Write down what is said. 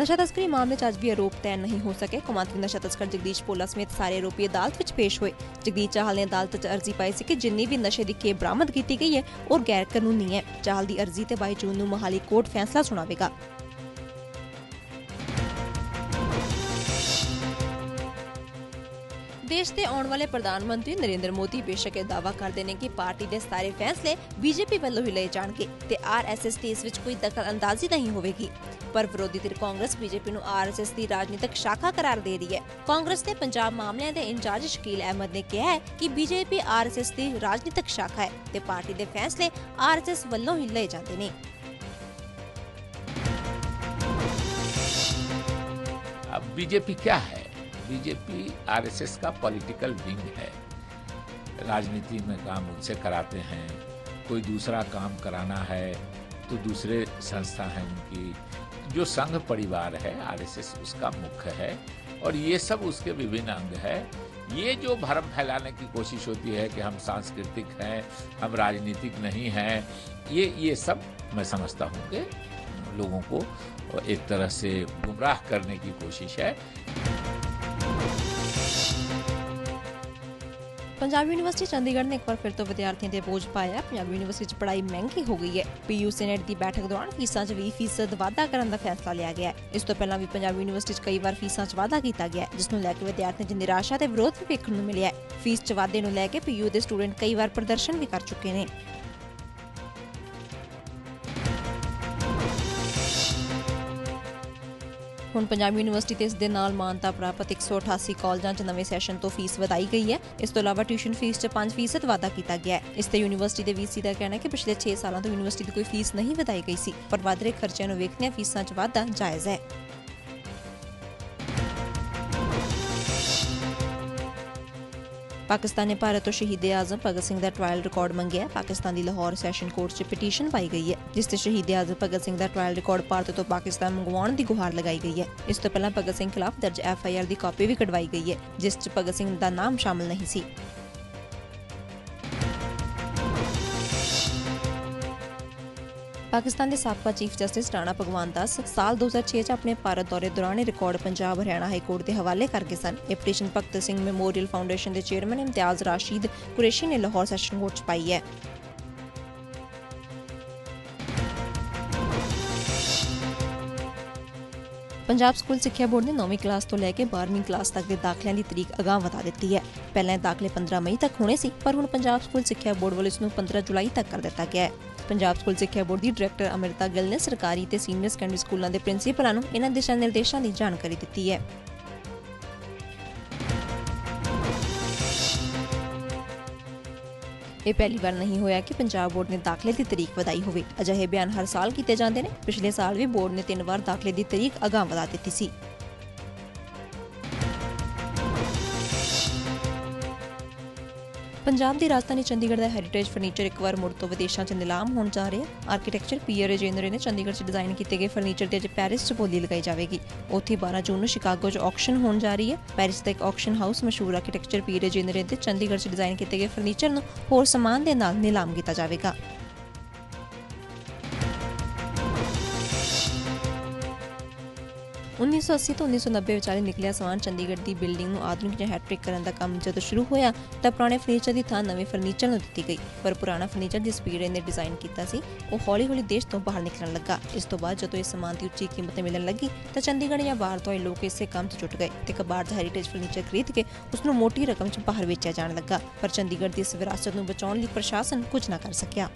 ਨਸ਼ਾ ਤਸਕਰੀ ਮਾਮਲੇ 'ਚ ਅੱਜ ਵੀ ਆਰੋਪ ਤੈਅ ਨਹੀਂ ਹੋ ਸਕੇ। ਕੌਮਾਂਤਰੀ ਨਸ਼ਾ ਤਸਕਰ ਜਗਦੀਸ਼ ਭੋਲਾ ਸਮੇਤ ਸਾਰੇ ਆਰੋਪੀ ਅਦਾਲਤ ਵਿੱਚ ਪੇਸ਼ ਹੋਏ। ਜਗਦੀਸ਼ ਚਾਹਲ ਨੇ ਅਦਾਲਤ 'ਚ ਅਰਜ਼ੀ ਪਾਈ ਸੀ ਕਿ ਜਿੰਨੀ ਵੀ ਨਸ਼ੇ ਦੀ ਖੇਪ ਬਰਾਮਦ ਕੀਤੀ ਗਈ ਹੈ, ਉਹ ਗੈਰ ਕਾਨੂੰਨੀ ਹੈ। ਚਾਹਲ ਦੀ ਅਰਜ਼ੀ ਤੇ 22 ਜੂਨ ਨੂੰ ਮੋਹਾਲੀ ਕੋਰਟ ਫੈਸਲਾ ਸੁਣਾਵੇਗਾ। ਦੇਸ਼ ਦੇ ਆਉਣ ਵਾਲੇ ਪ੍ਰਧਾਨ ਮੰਤਰੀ ਨਰਿੰਦਰ ਮੋਦੀ ਬੇਸ਼ੱਕ ਇਹ ਦਾਅਵਾ ਕਰਦੇ ਨੇ ਕਿ ਪਾਰਟੀ ਦੇ ਸਾਰੇ ਫੈਸਲੇ ਬੀਜੇਪੀ ਵੱਲੋਂ ਹੀ ਲਏ ਜਾਣਗੇ ਤੇ ਆਰਐਸਐਸ ਤੇ ਇਸ ਵਿੱਚ ਕੋਈ ਦਖਲ ਅੰਦਾਜ਼ੀ ਨਹੀਂ ਹੋਵੇਗੀ ਪਰ ਵਿਰੋਧੀ ਧਿਰ ਕਾਂਗਰਸ ਬੀਜੇਪੀ ਨੂੰ ਆਰਐਸਐਸ ਦੀ ਰਾਜਨੀਤਿਕ ਸ਼ਾਖਾ ਕਰਾਰ ਦੇ ਰਹੀ ਹੈ ਕਾਂਗਰਸ ਦੇ ਪੰਜਾਬ ਮਾਮਲਿਆਂ ਦੇ ਇੰਚਾਰਜ ਸ਼ਕੀਲ ਅਹਿਮਦ ਨੇ ਕਿਹਾ ਹੈ ਕਿ ਬੀਜੇਪੀ ਆਰਐਸਐਸ ਦੀ ਰਾਜਨੀਤਿਕ ਸ਼ਾਖਾ ਹੈ ਤੇ ਪਾਰਟੀ ਦੇ ਫੈਸਲੇ ਆਰਐਸਐਸ ਵੱਲੋਂ ਹੀ ਲਏ ਜਾਂਦੇ ਨੇ अब बीजेपी क्या है बीजेपी आरएसएस का पॉलिटिकल विंग है। राजनीति में काम उनसे कराते हैं। कोई दूसरा काम कराना है तो दूसरे संस्था हैं उनकी। जो संघ परिवार है, आरएसएस उसका मुख्य है। और ये सब उसके विभिन्न अंग है। ये जो भरम फैलाने की कोशिश होती है कि हम सांस्कृतिक हैं, हम राजनीतिक नहीं हैं, ये ये सब मैं समझता हूँ कि लोगों को एक तरह से गुमराह करने की कोशिश है। ਪੰਜਾਬ ਯੂਨੀਵਰਸਿਟੀ ਚੰਡੀਗੜ੍ਹ ਨੇ ਇੱਕ ਵਾਰ ਫਿਰ ਤੋਂ ਵਿਦਿਆਰਥੀਆਂ ਤੇ ਬੋਝ ਪਾਇਆ। ਪੰਜਾਬ ਯੂਨੀਵਰਸਿਟੀ 'ਚ ਪੜ੍ਹਾਈ ਮਹਿੰਗੀ ਹੋ ਗਈ ਹੈ। ਪੀਯੂ ਸੈਨੇਟ ਦੀ ਬੈਠਕ ਦੌਰਾਨ ਫੀਸਾਂ 'ਚ 20% ਵਾਧਾ ਕਰਨ ਦਾ ਫੈਸਲਾ ਲਿਆ ਗਿਆ ਹੈ। ਇਸ ਤੋਂ ਪਹਿਲਾਂ ਵੀ ਪੰਜਾਬ ਯੂਨੀਵਰਸਿਟੀ 'ਚ ਕਈ ਵਾਰ ਫੀਸਾਂ 'ਚ ਵਾਧਾ ਕੀਤਾ ਗਿਆ ਹੈ, ਜਿਸ ਨੂੰ ਲੈ ਕੇ ਵਿਦਿਆਰਥੀਆਂ 'ਚ ਨਿਰਾਸ਼ਾ ਤੇ ਵਿਰੋਧ ਵੀ ਵੇਖਣ ਨੂੰ ਮਿਲਿਆ ਹੈ। ਫੀਸ 'ਚ ਵਾਧੇ ਨੂੰ ਲੈ ਕੇ ਪੀਯੂ ਦੇ ਸਟੂਡੈਂਟ ਕਈ ਵਾਰ ਪ੍ਰਦਰਸ਼ਨ ਵੀ ਕਰ ਚੁੱਕੇ ਨੇ। ਹੁਣ ਪੰਜਾਬੀ ਯੂਨੀਵਰਸਿਟੀ ਤੇ ਇਸ ਦੇ ਨਾਲ ਮਾਨਤਾ ਪ੍ਰਾਪਤ 188 ਕਾਲਜਾਂ 'ਚ ਨਵੇਂ ਸੈਸ਼ਨ ਤੋਂ ਫੀਸ ਵਧਾਈ ਗਈ ਹੈ। ਇਸ ਤੋਂ ਇਲਾਵਾ ਟਿਊਸ਼ਨ ਫੀਸ 'ਚ 5% ਵਾਧਾ ਕੀਤਾ ਗਿਆ ਹੈ। ਇਸ ਤੇ ਯੂਨੀਵਰਸਿਟੀ ਦੇ ਵੀਸੀ ਦਾ ਕਹਿਣਾ ਹੈ ਕਿ ਪਿਛਲੇ 6 ਸਾਲਾਂ ਤੋਂ ਯੂਨੀਵਰਸਿਟੀ ਦੀ ਕੋਈ ਫੀਸ ਨਹੀਂ ਵਧਾਈ ਗਈ ਸੀ, ਪਰ ਵਧ ਰਹੇ ਖਰਚਿਆਂ ਨੂੰ ਵੇਖਦਿਆਂ ਫੀਸਾਂ 'ਚ ਵਾਧਾ ਜਾਇਜ਼ ਹੈ। ਪਾਕਿਸਤਾਨ ਨੇ ਭਾਰਤ ਤੋਂ ਸ਼ਹੀਦ ਆਜ਼ਮ ਭਗਤ ਸਿੰਘ ਦਾ ਟ੍ਰਾਇਲ ਰਿਕਾਰਡ ਮੰਗਿਆ ਪਾਕਿਸਤਾਨ ਦੀ ਲਾਹੌਰ ਸੈਸ਼ਨ ਕੋਰਟ 'ਚ ਪਟੀਸ਼ਨ ਪਾਈ ਗਈ ਹੈ, ਜਿਸ ਤੇ ਸ਼ਹੀਦ ਆਜ਼ਮ ਭਗਤ ਸਿੰਘ ਦਾ ਟ੍ਰਾਇਲ ਰਿਕਾਰਡ ਭਾਰਤ ਤੋਂ ਪਾਕਿਸਤਾਨ ਮੰਗਵਾਉਣ ਦੀ ਗੁਹਾਰ ਲਗਾਈ ਗਈ ਹੈ। ਇਸ ਤੋਂ ਪਹਿਲਾਂ ਭਗਤ ਸਿੰਘ ਖਿਲਾਫ ਦਰਜ ਐਫ ਆਈ ਆਰ ਦੀ ਕਾਪੀ ਵੀ ਕਢਵਾਈ ਗਈ ਹੈ, ਜਿਸ 'ਚ ਭਗਤ ਸਿੰਘ ਦਾ ਨਾਮ ਸ਼ਾਮਲ ਨਹੀਂ ਸੀ। ਪਾਕਿਸਤਾਨ ਦੇ ਸਾਬਕਾ ਚੀਫ ਜਸਟਿਸ ਰਾਣਾ ਭਗਵਾਨ ਦਾਸ ਸਾਲ 2006 ਚ ਆਪਣੇ ਭਾਰਤ ਦੌਰੇ ਦੌਰਾਨ record Punjab Haryana high court ਦੇ ਹਵਾਲੇ ਕਰਕੇ ਸਨ। ਇਹ petition Bhagat Singh memorial foundation ਦੇ ਚੇਅਰਮੈਨ ਇਮਤਿਆਜ਼ ਰਾਸ਼ੀਦ ਕੁਰੈਸ਼ੀ ਨੇ ਲਾਹੌਰ ਸੈਸ਼ਨ ਕੋਰਟ ਚ ਪਾਈ ਹੈ। ਪੰਜਾਬ ਸਕੂਲ ਸਿੱਖਿਆ ਬੋਰਡ ਨੇ 9ਵੀਂ ਕਲਾਸ ਤੋਂ ਲੈ ਕੇ 12ਵੀਂ ਕਲਾਸ ਤੱਕ ਦੇ ਦਾਖਲਿਆਂ ਦੀ ਤਰੀਕ ਅਗਾਂਹ ਵਧਾ ਦਿੱਤੀ ਹੈ। ਪਹਿਲਾਂ ਦਾਖਲੇ 15 ਮਈ ਤੱਕ ਹੋਣੇ ਸੀ, ਪਰ ਹੁਣ ਪੰਜਾਬ ਸਕੂਲ ਸਿੱਖਿਆ ਬੋਰਡ ਵੱਲੋਂ ਇਸ ਨੂੰ 15 ਜੁਲਾਈ ਤੱਕ ਕਰ ਦਿੱਤਾ ਗਿਆ ਹੈ। ਪੰਜਾਬ ਸਕੂਲ ਸਿੱਖਿਆ ਬੋਰਡ ਦੀ ਡਾਇਰੈਕਟਰ ਅਮਰਿਤਾ ਗਿੱਲ ਨੇ ਸਰਕਾਰੀ ਤੇ ਸੀਨੀਅਰ ਸੈਕੰਡਰੀ ਸਕੂਲਾਂ ਦੇ ਪ੍ਰਿੰਸੀਪਲਾਂ ਨੂੰ ਇਹਨਾਂ ਦਿਸ਼ਾ ਨਿਰਦੇਸ਼ਾਂ ਦੀ ਜਾਣਕਾਰੀ ਦਿੱਤੀ ਹੈ। ਇਹ ਪਹਿਲੀ ਵਾਰ ਨਹੀਂ ਹੋਇਆ ਕਿ ਪੰਜਾਬ ਬੋਰਡ ਨੇ ਦਾਖਲੇ ਦੀ ਤਰੀਕ ਵਧਾਈ ਹੋਵੇ। ਅਜਿਹੇ ਬਿਆਨ ਹਰ ਸਾਲ ਕੀਤੇ ਜਾਂਦੇ ਨੇ। ਪਿਛਲੇ ਸਾਲ ਵੀ ਬੋਰਡ ਨੇ ਤਿੰਨ ਵਾਰ ਦਾਖਲੇ ਦੀ ਤਰੀਕ ਅਗਾਂਹ ਵਧਾ ਦਿੱਤੀ ਸੀ। ਪੰਜਾਬ ਦੀ ਰਾਜਧਾਨੀ ਚੰਡੀਗੜ੍ਹ ਦਾ ਹੈਰੀਟੇਜ ਫਰਨੀਚਰ ਇੱਕ ਵਾਰ ਮੁੜ ਤੋਂ ਵਿਦੇਸ਼ਾਂ 'ਚ ਨਿਲਾਮ ਹੋਣ ਜਾ ਰਿਹਾ। ਹੈ ਆਰਕੀਟੈਕਚਰ ਪੀਆਰ ਰਜੇਂਦਰੇ ਨੇ ਚੰਡੀਗੜ੍ਹ 'ਚ ਡਿਜ਼ਾਈਨ ਕੀਤੇ ਗਏ ਫਰਨੀਚਰ ਤੇ ਅੱਜ ਪੈਰਿਸ 'ਚ ਬੋਲੀ ਲਗਾਈ ਜਾਵੇਗੀ। ਉੱਥੇ 12 ਜੂਨ ਨੂੰ ਸ਼ਿਕਾਗੋ 'ਚ ਆਕਸ਼ਨ ਹੋਣ ਜਾ ਰਹੀ ਹੈ। ਪੈਰਿਸ ਦਾ ਇੱਕ ਆਕਸ਼ਨ ਹਾਊਸ ਮਸ਼ਹੂਰ ਆਰਕੀਟੈਕਚਰ ਪੀਆਰ ਰਜੇਂਦਰੇ ਤੇ ਚੰਡੀਗੜ੍ਹ 'ਚ ਡਿਜ਼ਾਈਨ ਕੀਤੇ ਗਏ ਫਰਨੀਚਰ ਨੂੰ ਹੋਰ ਸਮਾਨ ਦੇ ਨਾਲ ਨਿਲਾਮ ਕੀਤਾ ਜਾਵੇਗਾ। 1980 ਤੋਂ 1990 ਵਿਚਾਲੇ ਨਿਕਲਿਆ ਸਮਾਨ ਚੰਡੀਗੜ੍ਹ ਦੀ ਬਿਲਡਿੰਗ ਨੂੰ ਆਧੁਨਿਕ ਜਾਂ ਹੈਟ੍ਰਿਕ ਕਰਨ ਦਾ ਕੰਮ ਜਦੋਂ ਸ਼ੁਰੂ ਹੋਇਆ ਤਾਂ ਪੁਰਾਣੇ ਫਰਨੀਚਰ ਦੀ ਥਾਂ ਨਵੇਂ ਫਰਨੀਚਰ ਨੂੰ ਦਿੱਤੀ ਗਈ। ਪਰ ਪੁਰਾਣਾ ਫਰਨੀਚਰ ਜਿਸ ਪੀੜੇ ਨੇ ਡਿਜ਼ਾਈਨ ਕੀਤਾ ਸੀ, ਉਹ ਹੌਲੀ-ਹੌਲੀ ਦੇਸ਼ ਤੋਂ ਬਾਹਰ ਨਿਕਲਣ ਲੱਗਾ। ਇਸ ਤੋਂ ਬਾਅਦ ਜਦੋਂ ਇਸ ਸਮਾਨ ਦੀ ਉੱਚੀ ਕੀਮਤ ਮਿਲਣ ਲੱਗੀ ਤਾਂ ਚੰਡੀਗੜ੍ਹ ਜਾਂ ਬਾਹਰ ਤੋਂ ਆਏ ਲੋਕ ਇਸੇ ਕੰਮ 'ਚ ਜੁਟ ਗਏ ਤੇ ਕਬਾੜ ਦਾ ਹੈਰੀਟੇਜ ਫਰਨੀਚਰ ਖਰੀਦ ਕੇ ਉਸ ਨੂੰ ਮੋਟੀ ਰਕਮ 'ਚ ਬਾਹਰ ਵੇਚਿਆ ਜਾਣ ਲੱਗਾ। ਪਰ ਚੰਡੀਗੜ੍ਹ ਦੀ ਇਸ ਵਿਰਾਸਤ ਨੂੰ ਬਚਾਉਣ ਲਈ ਪ੍ਰਸ਼ਾਸਨ ਕੁਝ ਨਾ ਕਰ ਸਕਿਆ।